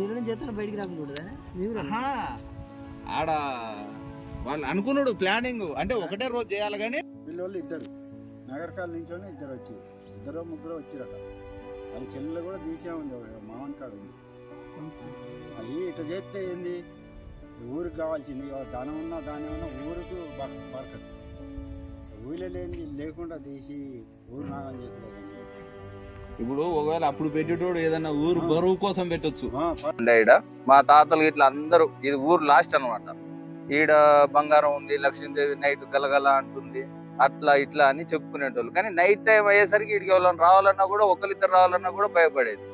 నిర్ణయం చేస్తున్న బయటికి రాకుండా? మీరు. ఆడ వాళ్ళు అనుకున్నాడు ప్లానింగ్. అంటే ఒకటే రోజు చేయాలి కానీ వీళ్ళు ఇద్దరు. నగరకాల నుంచి ఇద్దరు వచ్చి ఇద్దరు ముగ్గురు వచ్చిరట. అది చెల్లెలు కూడా తీసే ఉంది మామన్ కాడు ఉంది. అది ఇట్లా చేస్తే ఏంది? ఊరికి కావాల్సింది. ఇవాళ ధనం ఉన్నా దాని ఉన్నా ఊరికి బరకదు. ఊళ్ళో లేని లేకుండా తీసి ఊరు నాగం చేతులు ఇప్పుడు ఒకవేళ అప్పుడు పెట్టేటోడు ఏదన్నా ఊరు బరువు కోసం పెట్టొచ్చు. ఈడ. మా తాతలు ఇట్లా అందరూ ఇది ఊరు లాస్ట్ అన్నమాట. ఈడ బంగారం ఉంది లక్ష్మీదేవి నైట్ గలగల అంటుంది అట్లా ఇట్లా అని చెప్పుకునేటోళ్ళు. కానీ నైట్ టైం అయ్యేసరికి ఇడికి ఎవరైనా రావాలన్నా కూడా ఒకరిద్దరు రావాలన్నా కూడా భయపడేది.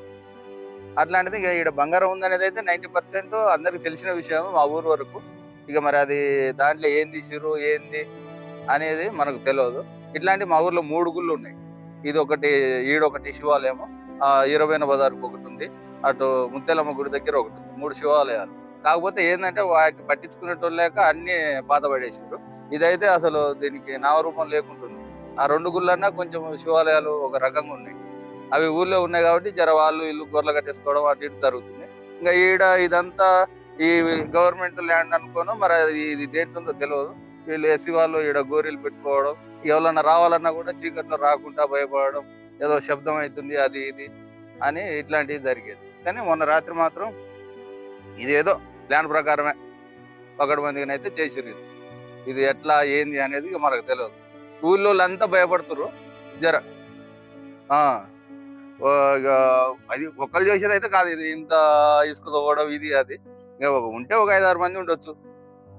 అట్లాంటిది ఇక ఈడ బంగారం ఉంది అనేది అయితే నైన్టీ పర్సెంట్ అందరికి తెలిసిన విషయం మా ఊరు వరకు. ఇక మరి అది దాంట్లో ఏం తీసిరు ఏంది అనేది మనకు తెలియదు ఇట్లాంటి మా ఊర్లో మూడు గుళ్ళు ఉన్నాయి. ఇది ఒకటి ఈడొకటి శివాలయము. ఆ ఇరవైన బజార్కి ఒకటి ఉంది. అటు ముత్యాలమ్మ గుడి దగ్గర ఒకటి ఉంది. మూడు శివాలయాలు. కాకపోతే ఏంటంటే వాటిని పట్టించుకునేటోళ్ళు లేక అన్ని పాత పడేసారు ఇదైతే అసలు దీనికి నామరూపం లేకుంటుంది. ఆ రెండు గుళ్ళన్నా కొంచెం శివాలయాలు ఒక రకంగా ఉన్నాయి. అవి ఊర్లో ఉన్నాయి కాబట్టి జర వాళ్ళు ఇల్లు గొర్రెలు కట్టేసుకోవడం అటు ఇటు జరుగుతుంది. ఇంకా ఈడ ఇదంతా ఈ గవర్నమెంట్ ల్యాండ్ అనుకోను మరి ఇది దేంట్లో తెలియదు వీళ్ళు ఎస్సీ వాళ్ళు ఈడ గోరీలు పెట్టుకోవడం ఎవరన్నా రావాలన్నా కూడా చీకట్లో రాకుండా భయపడడం ఏదో శబ్దం అవుతుంది అది ఇది అని ఇట్లాంటివి జరిగేది. కానీ మొన్న రాత్రి మాత్రం ఇదేదో ప్లాన్ ప్రకారమే ఒకటి మందిగా అయితే ఇది. ఎట్లా ఏంది అనేది మనకు తెలియదు ఊళ్ళో అంతా భయపడుతురు జర ఓ అది ఒక్కరు చేసేది అయితే కాదు ఇది. ఇంత ఇసుక తోవడం ఇది అది. ఇక ఒక- ఉంటే ఒక ఐదు ఆరు మంది ఉండొచ్చు.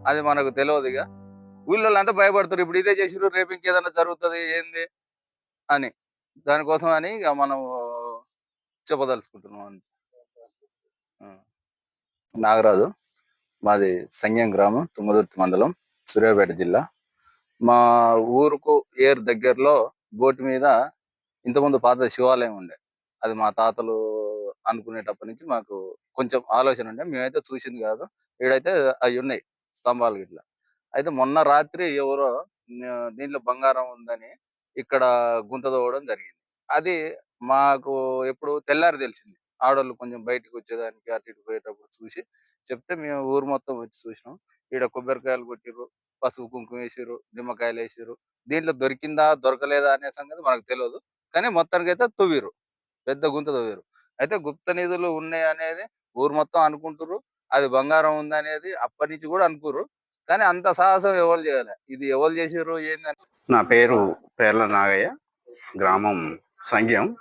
అది మనకు తెలియదు ఇక. ఊళ్ళో అంతా భయపడుతారు. ఇప్పుడు ఇదే చేసిర్రు రేపు ఇంకేదైనా జరుగుతుంది ఏంది అని. దానికోసం అని ఇక మనం చెప్పదలుచుకుంటున్నాం అంతే. నాగరాజు మాది సంగ్యం గ్రామం తుమ్మదుర్తి మండలం సూర్యాపేట జిల్లా. మా ఊరుకు ఏర్ దగ్గరలో బోటు మీద ఇంతకుముందు పాత శివాలయం ఉండే. అది మా తాతలు అనుకునేటప్పటి నుంచి మాకు కొంచెం ఆలోచన ఉండే. మేమైతే చూసింది కాదు. ఈడైతే అవి ఉన్నాయి స్తంభాలు గిట్లా. అయితే మొన్న రాత్రి ఎవరో దీంట్లో బంగారం ఉందని ఇక్కడ గుంత తవ్వడం జరిగింది. అది మాకు ఎప్పుడు తెల్లారి తెలిసింది. ఆడవాళ్ళు కొంచెం బయటకు వచ్చేదానికి అటు ఇటు పోయేటప్పుడు చూసి చెప్తే మేము ఊరు మొత్తం వచ్చి చూసినాం. ఈడ కొబ్బరికాయలు కొట్టిర్రు పసుపు కుంకుమ వేసిర్రు నిమ్మకాయలు వేసిర్రు దీంట్లో దొరికిందా దొరకలేదా అనే సంగతి మనకు తెలియదు కానీ మొత్తానికి అయితే తువ్విరు పెద్ద గుంత తవ్విరు అయితే గుప్త నిధులు ఉన్నాయి అనేది ఊరు మొత్తం అనుకుంటుర్రు. అది బంగారం ఉందనేది అప్పటి నుంచి కూడా అనుకుర్రు కానీ అంత సాహసం ఎవరు చేయాలి. ఇది ఎవరు చేసారు ఏందని. నా పేరు పేర్ల నాగయ్య. గ్రామం సంఘం.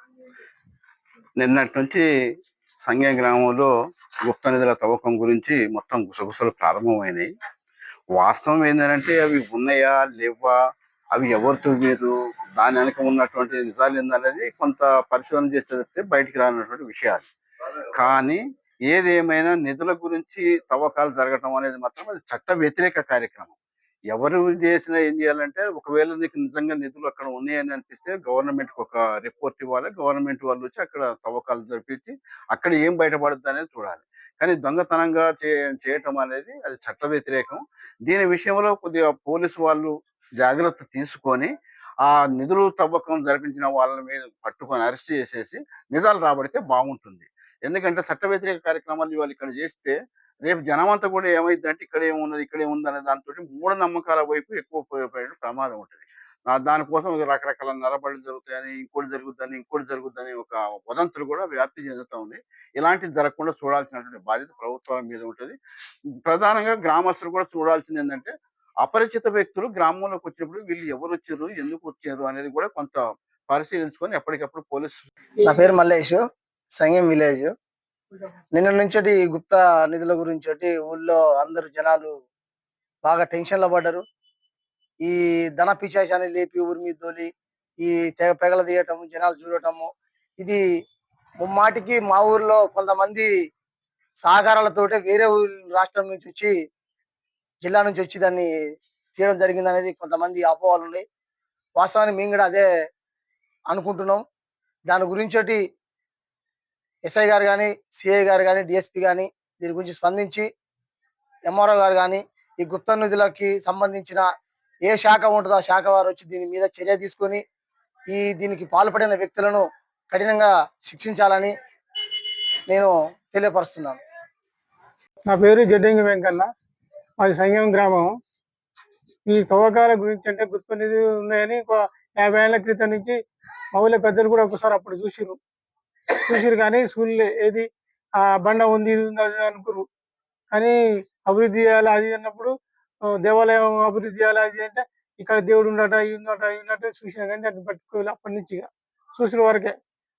నిన్నటి నుంచి సంఘం గ్రామంలో గుప్త నిధుల తవ్వకం గురించి మొత్తం గుసగుసలు ప్రారంభమైనాయి. వాస్తవం ఏంటంటే అవి ఉన్నాయా లేవా అవి ఎవరు మీరు దాని వెనక ఉన్నటువంటి నిజాలు ఏందనేది కొంత పరిశోధన చేస్తే బయటికి రానటువంటి విషయాలు. కానీ ఏదేమైనా నిధుల గురించి తవ్వకాలు జరగటం అనేది మాత్రం అది చట్ట వ్యతిరేక కార్యక్రమం. ఎవరు చేసినా ఏం చేయాలంటే ఒకవేళ నీకు నిజంగా నిధులు అక్కడ ఉన్నాయని అనిపిస్తే గవర్నమెంట్కి ఒక రిపోర్ట్ ఇవ్వాలి. గవర్నమెంట్ వాళ్ళు వచ్చి అక్కడ తవ్వకాలు జరిపించి అక్కడ ఏం బయటపడుతుంది అనేది చూడాలి. కానీ దొంగతనంగా చే చేయటం అనేది అది చట్ట వ్యతిరేకం. దీని విషయంలో కొద్దిగా పోలీసు వాళ్ళు జాగ్రత్త తీసుకొని ఆ నిధులు తవ్వకం జరిపించిన వాళ్ళని మీద పట్టుకొని అరెస్ట్ చేసేసి నిజాలు రాబడితే బాగుంటుంది. ఎందుకంటే చట్ట వ్యతిరేక కార్యక్రమాలు ఇవాళ ఇక్కడ చేస్తే రేపు జనమంతా కూడా ఏమైందంటే ఇక్కడ ఏమున్నది ఇక్కడ ఏముంది అనే దాంతో మూఢనమ్మకాల వైపు ఎక్కువ పోయే ప్రమాదం ఉంటుంది. దానికోసం రకరకాల నరబడులు జరుగుతాయని ఇంకోటి జరుగుద్దని ఇంకోటి జరుగుద్దని ఒక వదంతులు కూడా వ్యాప్తి చెందుతా ఉంది. ఇలాంటివి జరగకుండా చూడాల్సినటువంటి బాధ్యత ప్రభుత్వాల మీద ఉంటుంది. ప్రధానంగా గ్రామస్తులు కూడా చూడాల్సింది ఏంటంటే అపరిచిత వ్యక్తులు గ్రామంలోకి వచ్చినప్పుడు వీళ్ళు ఎవరు వచ్చారు ఎందుకు వచ్చారు అనేది కూడా కొంత పరిశీలించుకొని ఎప్పటికప్పుడు పోలీసు నా పేరు మల్లేష్. సంగం విలేజ్. నిన్న నుంచి గుప్త నిధుల గురించి ఊళ్ళో అందరు జనాలు బాగా టెన్షన్లో పడ్డారు. ఈ ధన పిశాచాన్ని లేపి ఊరి మీద తోలి ఈ తెగ పెగల తీయటము జనాలు చూడటము ఇది ముమ్మాటికి మా ఊర్లో కొంతమంది సహకారాలతోటే వేరే ఊరు రాష్ట్రం నుంచి వచ్చి జిల్లా నుంచి వచ్చి దాన్ని తీయడం జరిగింది అనేది కొంతమంది అపోహలు ఉన్నాయి. వాస్తవానికి మేము కూడా అదే అనుకుంటున్నాం. దాని గురించి ఎస్ఐ గారు కానీ సిఐ గారు కానీ డిఎస్పి కానీ దీని గురించి స్పందించి ఎంఆర్ఓ గారు కానీ ఈ గుప్త నిధులకి సంబంధించిన ఏ శాఖ ఉంటుందో ఆ శాఖ వారు వచ్చి దీని మీద చర్య తీసుకొని ఈ దీనికి పాల్పడిన వ్యక్తులను కఠినంగా శిక్షించాలని నేను తెలియపరుస్తున్నాను. నా పేరు జడ్డంగి వెంకన్న. మాది సంగం గ్రామం. ఈ తవ్వకాల గురించి అంటే గుర్తునిధి ఉన్నాయని ఒక యాభై ఏళ్ళ క్రితం నుంచి మౌల పెద్దలు కూడా ఒకసారి అప్పుడు చూసిరు చూసిరు కానీ చూడలే ఏది ఆ బండ ఉంది ఇది ఉంది అది అనుకురు కానీ అభివృద్ధి చేయాలి అది అన్నప్పుడు దేవాలయం అభివృద్ధి చేయాలి అది అంటే ఇక్కడ దేవుడు ఉండట ఇది ఉండట ఇది ఉండట చూసినా కానీ దాన్ని పట్టుకోవాలి అప్పటి నుంచి ఇక. చూసిన వరకే.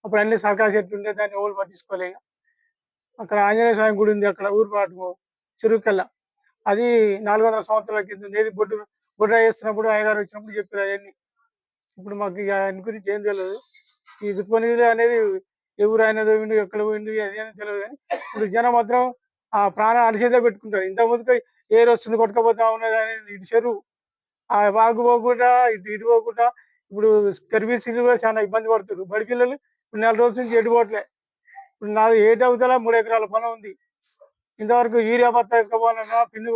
అప్పుడు అన్ని సర్కార్ చెట్లు ఉండే దాన్ని ఎవరు పట్టించుకోలే అక్కడ ఆంజనేయ స్వామి గుడి ఉంది అక్కడ ఊరు పాటు చెరువుకల్లా అది నాలుగు వందల సంవత్సరాల కింద ఉంది. ఏది బొడ్డు బొడ్డ వేస్తున్నప్పుడు అయ్యగారు వచ్చినప్పుడు చెప్పారు అవన్నీ. ఇప్పుడు మాకు ఇక ఆయన గురించి ఏం తెలియదు ఈ దుఃఖనిధులు అనేది ఎవరు ఆయన పోయిండు ఎక్కడ పోయిండు అది అని తెలియదు కానీ ఇప్పుడు జనం మాత్రం ఆ ప్రాణం అరిచేదే పెట్టుకుంటారు. ఇంత ముందుకు ఏరు వస్తుంది కొట్టుకపోతా ఉన్నది అనేది ఇటు చెరువు ఆ వాగు పోకుండా ఇటు ఇటు పోకుండా ఇప్పుడు గర్భిణీలు కూడా చాలా ఇబ్బంది పడుతున్నారు బడి పిల్లలు ఇప్పుడు నెల రోజుల నుంచి ఎటు పోవట్లే. ఇప్పుడు నాది ఏటి అవుతా మూడు ఎకరాల పొలం ఉంది. ఇంతవరకు యూరియా బత్తా వేసుకోవాలన్నా పిండి